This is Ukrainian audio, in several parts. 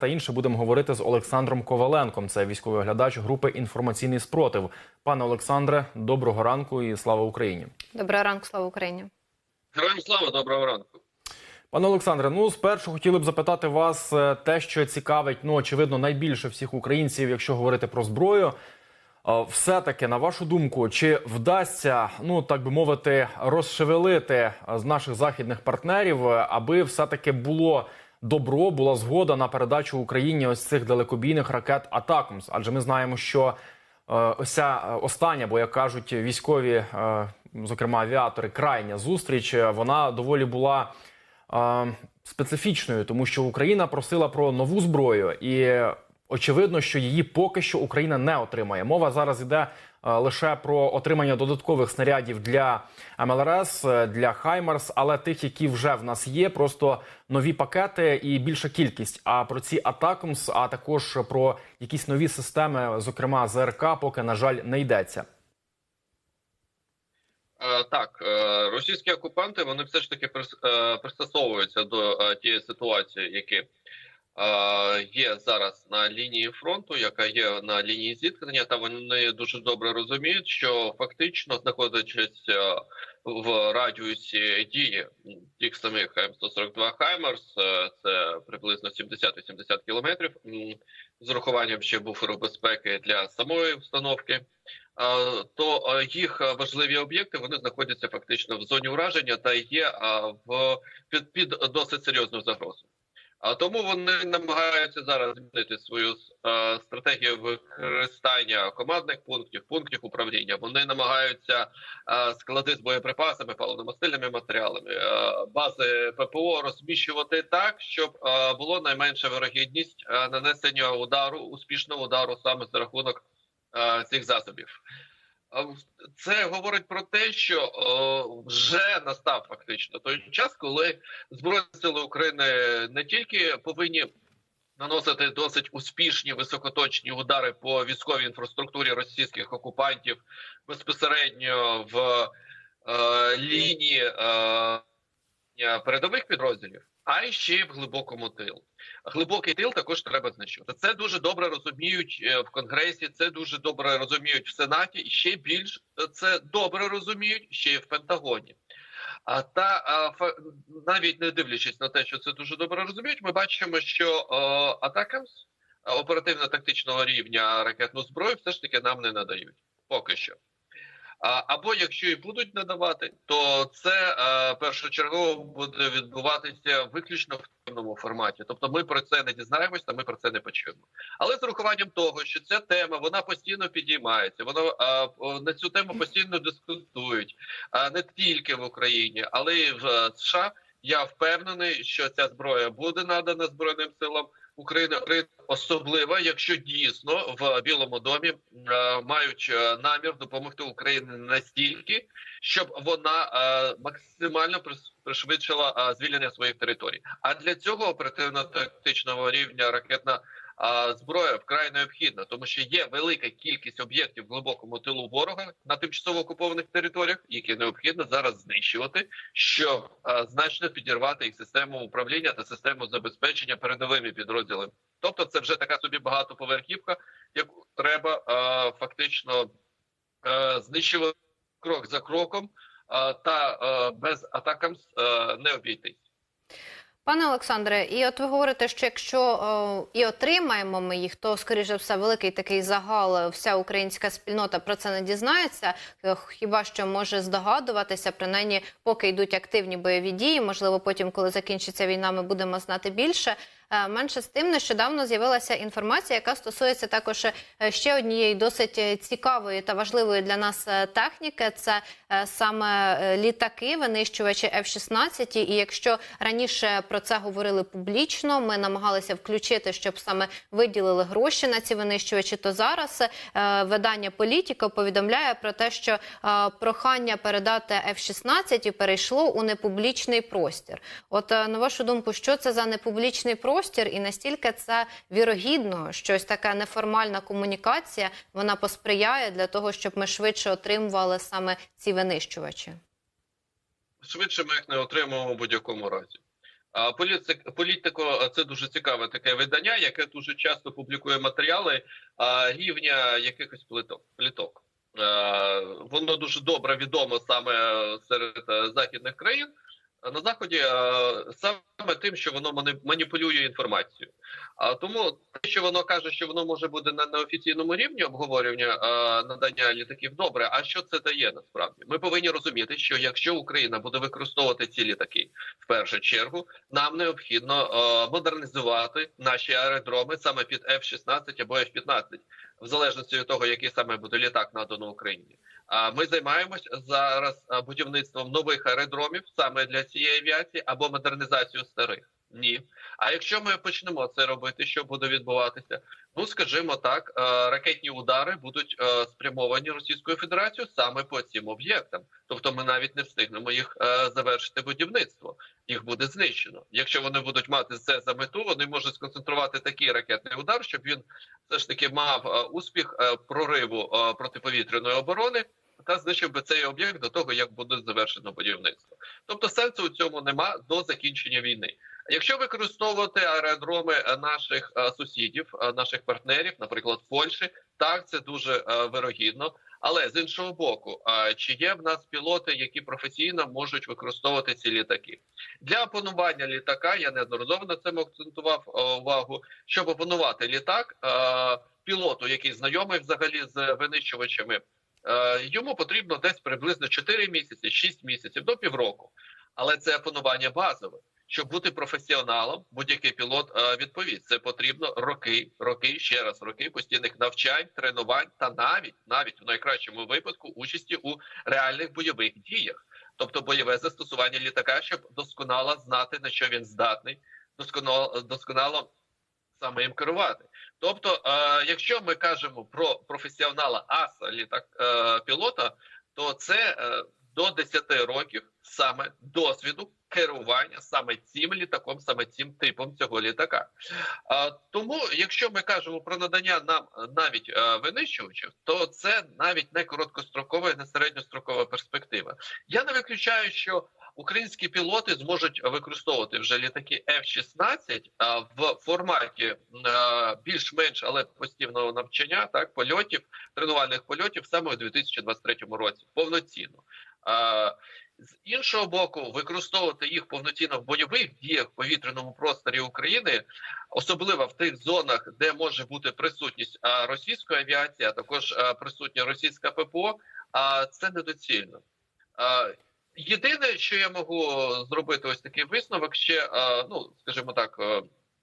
Та інше будемо говорити з Олександром Коваленком. Це військовий оглядач групи інформаційний спротив. Пане Олександре, доброго ранку і слава Україні. Доброго ранку, слава Україні. Героям слава, доброго ранку. Пане Олександре, ну спершу хотіли б запитати вас е, те, що цікавить, ну очевидно, найбільше всіх українців, якщо говорити про зброю. Е, Все-таки, на вашу думку, чи вдасться, ну так би мовити, розшевелити е, з наших західних партнерів, аби все-таки було добро, була згода на передачу Україні ось цих далекобійних ракет Атакумс? Адже ми знаємо, що е, ось ця е, остання, бо як кажуть військові, е, зокрема авіатори, крайня зустріч, вона доволі була специфічною, тому що Україна просила про нову зброю, і очевидно, що її поки що Україна не отримає. Мова зараз йде е, лише про отримання додаткових снарядів для МЛРС, е, для Хаймарс, але тих, які вже в нас є, просто нові пакети і більша кількість. А про ці Атакумс, а також про якісь нові системи, зокрема ЗРК, поки на жаль не йдеться. Е, Так, е, російські окупанти вони все ж таки прис- е, пристосовуються до е, тієї ситуації, які е, є зараз на лінії фронту, яка є на лінії зіткнення, та вони дуже добре розуміють, що фактично знаходячись е, в радіусі дії тих самих М142 Хаймерс, е, це приблизно 70-80 кілометрів, з урахуванням ще буферу безпеки для самої установки. то е, їх важливі об'єкти вони знаходяться фактично в зоні ураження та є в під, під досить серйозною загрозою. А тому вони намагаються зараз змінити свою е, стратегію використання командних пунктів, пунктів управління. Вони намагаються е, склади з боєприпасами, паливно-мастильними матеріалами, е, бази ППО розміщувати так, щоб е, було найменша вирогідність е, нанесення удару, успішного удару саме за рахунок е, цих засобів. Це говорить про те, що вже настав фактично той час, коли Збройні сили України не тільки повинні наносити досить успішні високоточні удари по військовій інфраструктурі російських окупантів безпосередньо в е, лінії е, передових підрозділів, а й ще в глибокому тилу. Глибокий тил також треба знищувати. Це дуже добре розуміють е, в Конгресі, це дуже добре розуміють в Сенаті, ще більш е, це добре розуміють ще й в Пентагоні. А та а, навіть не дивлячись на те, що це дуже добре розуміють, ми бачимо, що е, Атакамс оперативно-тактичного рівня ракетну зброю все ж таки нам не надають поки що. Або якщо і будуть надавати, то це е, першочергово буде відбуватися виключно в темному форматі. Тобто ми про це не дізнаємося, ми про це не почуємо. Але з урахуванням того, що ця тема вона постійно підіймається, воно е, на цю тему постійно дискутують а не тільки в Україні, але й в е, США. Я впевнений, що ця зброя буде надана Збройним силам Україна, особлива, якщо дійсно в Білому домі е, мають е, намір допомогти Україні настільки, щоб вона е, максимально пришвидшила звільнення своїх територій. А для цього оперативно-тактичного рівня ракетна зброя вкрай необхідна, тому що є велика кількість об'єктів в глибокому тилу ворога на тимчасово окупованих територіях, які необхідно зараз знищувати, щоб значно підірвати їх систему управління та систему забезпечення передовими підрозділами. Тобто, це вже така собі багатоповерхівка, яку треба фактично знищувати крок за кроком, та без атакам не обійтись. Пане Олександре, і от ви говорите, що якщо о, і отримаємо ми їх, то скоріше все великий такий загал, вся українська спільнота про це не дізнається. Е, Хіба що може здогадуватися, принаймні, поки йдуть активні бойові дії. Можливо, потім, коли закінчиться війна, ми будемо знати більше. Е, Менше з тим, нещодавно з'явилася інформація, яка стосується також е, ще однієї досить е, цікавої та важливої для нас техніки. Це саме літаки, винищувачі F-16. І якщо раніше про це говорили публічно, ми намагалися включити, щоб саме виділили гроші на ці винищувачі. То зараз видання Політіка повідомляє про те, що прохання передати F-16 перейшло у непублічний простір. От на вашу думку, що це за непублічний простір, і настільки це вірогідно, щось така неформальна комунікація вона посприяє для того, щоб ми швидше отримували саме ці винищувачі. швидше ми їх не отримаємо в будь-якому разі. А, Політик, політико це дуже цікаве таке видання, яке дуже часто публікує матеріали а, рівня якихось плиток. пліток. Е, Воно дуже добре відомо саме серед е, західних країн. На заході саме тим, що воно маніпулює інформацією. А тому те, що воно каже, що воно може бути на неофіційному рівні обговорення е, надання літаків, добре. А що це дає насправді? Ми повинні розуміти, що якщо Україна буде використовувати ці літаки в першу чергу, нам необхідно модернізувати наші аеродроми саме під F-16 або F-15, в залежності від того, який саме буде літак надано Україні. Ми займаємось зараз будівництвом нових аеродромів саме для цієї авіації або модернізацією старих. Ні. А якщо ми почнемо це робити, що буде відбуватися? Ну скажімо так, ракетні удари будуть спрямовані Російською Федерацією саме по цим об'єктам. Тобто, ми навіть не встигнемо їх завершити будівництво. Їх буде знищено. Якщо вони будуть мати це за мету, вони можуть сконцентрувати такий ракетний удар, щоб він все ж таки мав успіх прориву протиповітряної оборони та знищив би цей об'єкт до того, як буде завершено будівництво. Тобто сенсу у цьому нема до закінчення війни. Якщо використовувати аеродроми е, наших е, сусідів, е, наших партнерів, наприклад, Польщі, так це дуже вирогідно. Але з іншого боку, чи є в нас пілоти, які професійно можуть використовувати ці літаки для опанування літака? Я неодноразово на цьому акцентував увагу, щоб опанувати літак пілоту, який знайомий взагалі з винищувачами. Е, Йому потрібно десь приблизно 4 місяці, 6 місяців до півроку. Але це опанування базове. Щоб бути професіоналом, будь-який пілот е, відповість. Це потрібно роки, роки, ще раз роки постійних навчань, тренувань та навіть навіть в найкращому випадку участі у реальних бойових діях, тобто бойове застосування літака, щоб досконало знати на що він здатний, досконало досконало саме їм керувати. Тобто, е, якщо ми кажемо про професіонала аса літак е, пілота, то це е, до 10 років саме досвіду керування саме цим літаком, саме цим типом цього літака. Тому, якщо ми кажемо про надання нам навіть винищувачів, то це навіть не короткострокова і не середньострокова перспектива. Я не виключаю, що українські пілоти зможуть використовувати вже літаки F-16 а, в форматі більш-менш але постійного навчання, так польотів, тренувальних польотів саме у 2023 році повноцінно. З іншого боку, використовувати їх повноцінно в бойових діях в повітряному просторі України, особливо в тих зонах, де може бути присутність російської авіації, а також присутня російська ППО, це недоцільно. Єдине, що я можу зробити, ось такий висновок, ще ну скажімо так. е,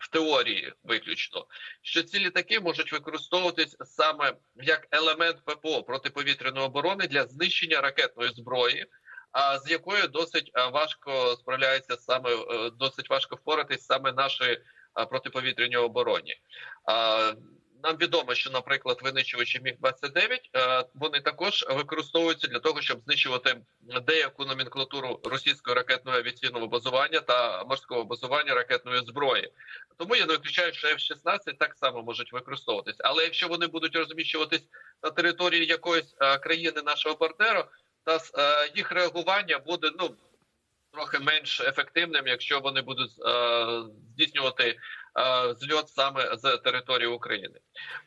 В теорії виключно, що ці літаки можуть використовуватись саме як елемент ППО протиповітряної оборони для знищення ракетної зброї, а з якою досить важко справляється саме е, досить важко впоратись саме нашої протиповітряній обороні. Нам відомо, що, наприклад, винищувачі міг 29 е, вони також використовуються для того, щоб знищувати деяку номенклатуру російського ракетного авіаційного базування та морського базування ракетної зброї. Тому я не виключаю, що F-16 так само можуть використовуватись. Але якщо вони будуть розміщуватись на території якоїсь е, країни нашого партнера, та е, їх реагування буде ну трохи менш ефективним, якщо вони будуть е, здійснювати зльот саме з території України.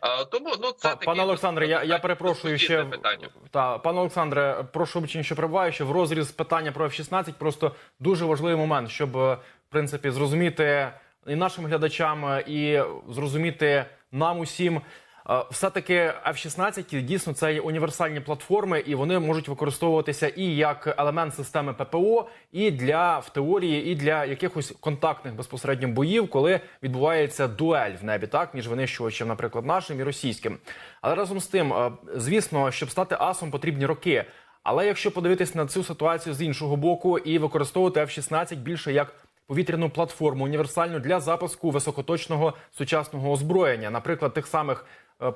Е, тому ну це такі Пане Олександре, я, я перепрошую ще питання. та пане Олександре, прошу вибачення, що прибуваю, що в розріз питання про F-16 просто дуже важливий момент, щоб е, в принципі зрозуміти і нашим глядачам, е, і зрозуміти нам усім. Е, Все-таки F-16 дійсно це є універсальні платформи, і вони можуть використовуватися і як елемент системи ППО, і для в теорії, і для якихось контактних безпосередньо боїв, коли відбувається дуель в небі, так між винищувачем, наприклад, нашим і російським. Але разом з тим, звісно, щоб стати асом, потрібні роки. Але якщо подивитись на цю ситуацію з іншого боку і використовувати F-16 більше як повітряну платформу універсальну для запуску високоточного сучасного озброєння, наприклад, тих самих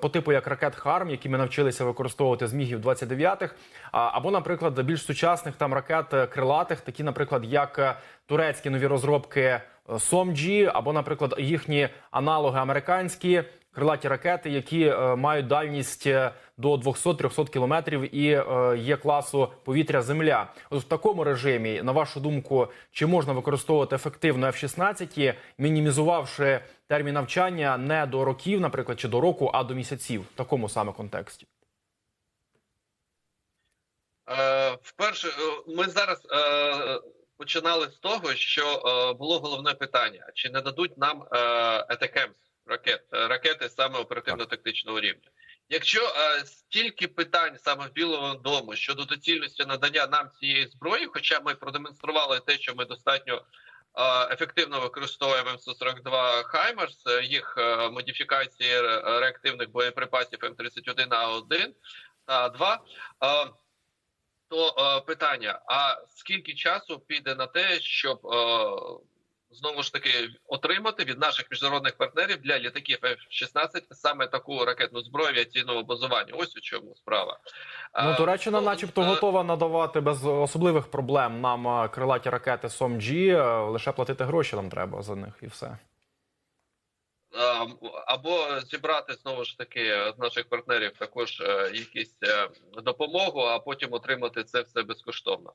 по типу як ракет Харм, які ми навчилися використовувати з мігів 29-х, або, наприклад, більш сучасних там ракет е, крилатих, такі, наприклад, як е, турецькі нові розробки е, Сомджі, або, наприклад, їхні аналоги американські крилаті ракети, які е, мають дальність е, до 200-300 кілометрів і е, є класу повітря-земля. От в такому режимі, на вашу думку, чи можна використовувати ефективно F-16, мінімізувавши термін навчання не до років, наприклад, чи до року, а до місяців в такому саме контексті? Е, Вперше, ми зараз е, починали з того, що е, було головне питання: чи не дадуть нам е, ракет, е, ракети саме оперативно-тактичного рівня? Якщо е, стільки питань саме в Білому дому щодо доцільності надання нам цієї зброї, хоча ми продемонстрували те, що ми достатньо е, ефективно використовуємо М142 Хаймерс, е, їх е, модифікації реактивних боєприпасів М31 А1 та 2 е, то е, питання: а скільки часу піде на те, щоб е, знову ж таки отримати від наших міжнародних партнерів для літаків F-16 саме таку ракетну зброю авіаційного базування? Ось у чому справа. Ну, Е, Туреччина, ну, начебто, е, готова надавати без особливих проблем нам е, крилаті ракети СОМ-G, е, лише платити гроші нам треба за них і все. Або зібрати знову ж таки з наших партнерів також е, якісь е, допомогу, а потім отримати це все безкоштовно.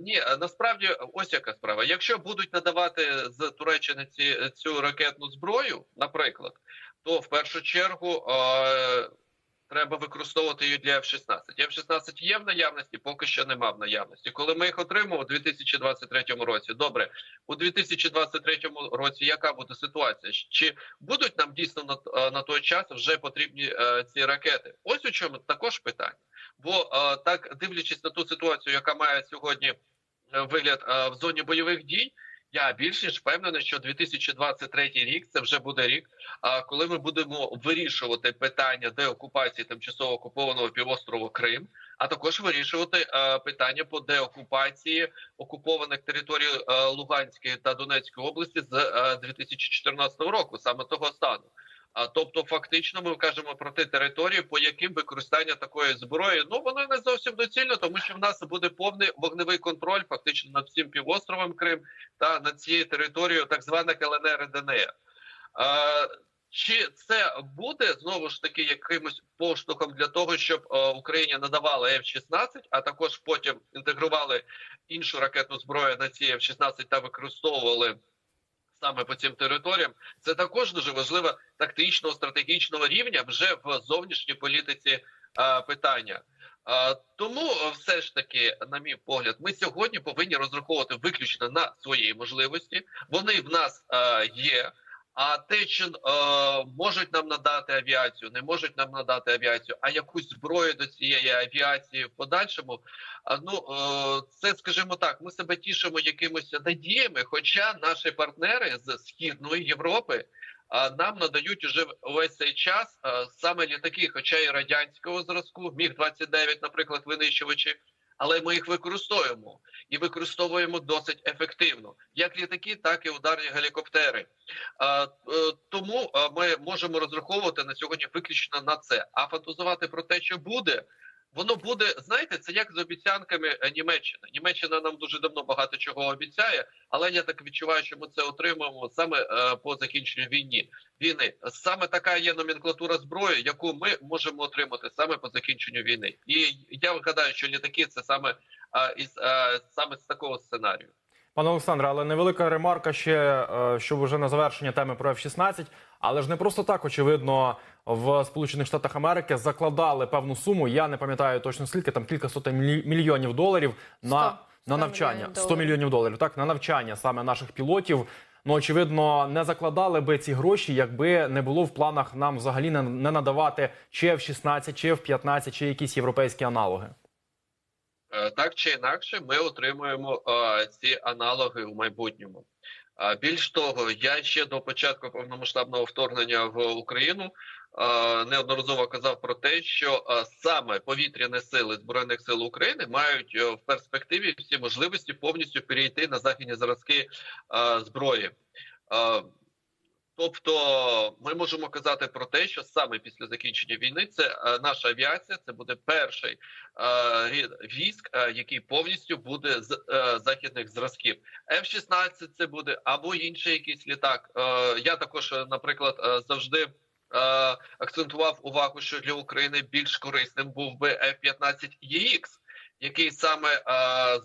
Ні, е, насправді ось яка справа. Якщо будуть надавати з Туреччини ці цю ракетну зброю, наприклад, то в першу чергу. Треба використовувати її для F-16. F-16 є в наявності, поки що нема в наявності. Коли ми їх отримаємо у 2023 році, добре, у 2023 році яка буде ситуація? Чи будуть нам дійсно на, е, на той час вже потрібні е, ці ракети? Ось у чому також питання. Бо е, так дивлячись на ту ситуацію, яка має сьогодні е, вигляд е, в зоні бойових дій. Я більш ніж впевнений, що 2023 рік це вже буде рік, коли ми будемо вирішувати питання деокупації тимчасово окупованого півострову Крим, а також вирішувати е, питання по деокупації окупованих територій е, Луганської та Донецької області з е, 2014 року, саме того стану. А тобто, фактично, ми кажемо про ті території, по яким використання такої зброї ну воно не зовсім доцільно, тому що в нас буде повний вогневий контроль, фактично над всім півостровом Крим та над цією територією так званих ЛНР і ДНР. Чи це буде знову ж таки якимось поштовхом для того, щоб е, Україні надавали F-16, а також потім інтегрували іншу ракетну зброю на ці F-16 та використовували саме по цим територіям? Це також дуже важливо тактичного стратегічного рівня вже в зовнішній політиці е, питання. Е, тому е, все ж таки, на мій погляд, ми сьогодні повинні розраховувати виключно на свої можливості. Вони в нас е, є. А те, що е, можуть нам надати авіацію, не можуть нам надати авіацію, а якусь зброю до цієї авіації в подальшому. А, ну е, це скажімо так, ми себе тішимо якимось надіями. Хоча наші партнери з східної Європи а, нам надають уже весь цей час а, саме літаки, хоча і радянського зразку, міг 29 наприклад, винищувачі. Але ми їх використовуємо і використовуємо досить ефективно, як літаки, так і ударні гелікоптери. Е, тому ми можемо розраховувати на сьогодні виключно на це. А фантазувати про те, що буде, воно буде. Знаєте, це як з обіцянками е, Німеччини. Німеччина нам дуже давно багато чого обіцяє, але я так відчуваю, що ми це отримаємо саме е, по закінченню війні. Війни саме така є номенклатура зброї, яку ми можемо отримати саме по закінченню війни. І я вигадаю що літаки це саме е, із саме з такого сценарію. Пане Олександре, але невелика ремарка ще, е, щоб вже на завершення теми про F-16. Але ж не просто так, очевидно, в Сполучених Штатах Америки закладали певну суму. Я не пам'ятаю точно скільки, там кілька сотень мільйонів доларів на, 100 на навчання. мільйонів 100 мільйонів доларів. Так, на навчання саме наших пілотів. Ну, очевидно, не закладали би ці гроші, якби не було в планах нам взагалі не, не надавати чи F-16, чи F-15, чи якісь європейські аналоги. Е, Так чи інакше, ми отримуємо е, ці аналоги в майбутньому. Більш того, я ще до початку повномасштабного вторгнення в Україну е, неодноразово казав про те, що е, саме повітряні сили збройних сил України мають е, в перспективі всі можливості повністю перейти на західні зразки е, зброї. Тобто ми можемо казати про те, що саме після закінчення війни це е, наша авіація, це буде перший е, військ, е, який повністю буде з західних зразків. F-16 це буде або інший якийсь літак. Я також, наприклад, завжди акцентував увагу, що для України більш корисним був би F-15 EX, який саме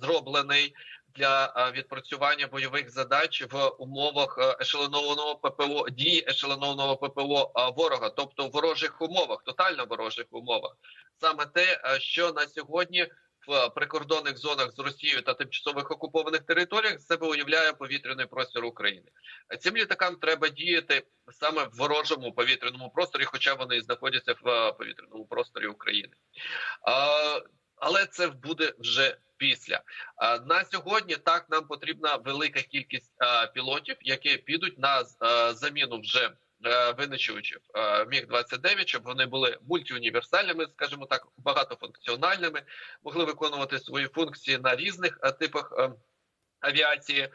зроблений для е, відпрацювання бойових задач в умовах е, ешелонованого ППО дії ешелонованого ППО е, ворога, тобто в ворожих умовах, тотально ворожих умовах. Саме те, що на сьогодні в прикордонних зонах з Росією та тимчасових окупованих територіях себе уявляє повітряний простір України. Цим літакам треба діяти саме в ворожому повітряному просторі, хоча вони знаходяться в повітряному просторі України. Але це буде вже після. На сьогодні так нам потрібна велика кількість пілотів, які підуть на заміну вже е, винищувачів міг 29 щоб вони були мультиуніверсальними, скажімо так, багатофункціональними, могли виконувати свої функції на різних е, типах е, авіації. Е,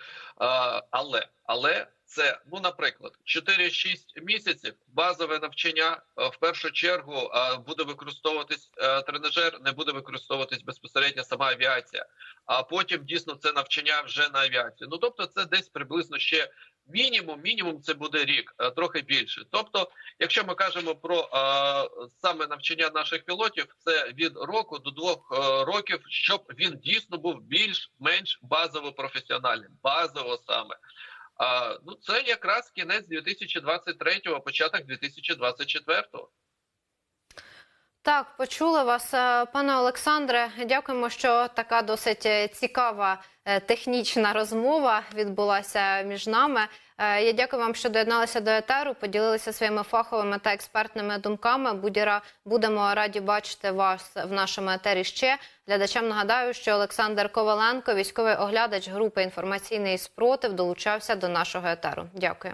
але але це ну, наприклад, 4-6 місяців базове навчання е, в першу чергу е, буде використовуватись тренажер, не буде використовуватись безпосередньо сама авіація. А потім дійсно це навчання вже на авіації. Ну тобто, це десь приблизно ще мінімум. Мінімум це буде рік, е, трохи більше. Тобто, якщо ми кажемо про е, саме навчання наших пілотів, це від року до двох е, років, щоб він дійсно був більш-менш базово професіональним, базово саме. А, ну це якраз кінець 2023-го, початок 2024-го. Так, почули вас, пане Олександре. Дякуємо, що така досить цікава технічна розмова відбулася між нами. Е, Я дякую вам, що доєдналися до етеру, поділилися своїми фаховими та експертними думками. Будіра будемо раді бачити вас в нашому етері ще. Глядачам нагадаю, що Олександр Коваленко, військовий оглядач групи інформаційний спротив, долучався до нашого етеру. Дякую.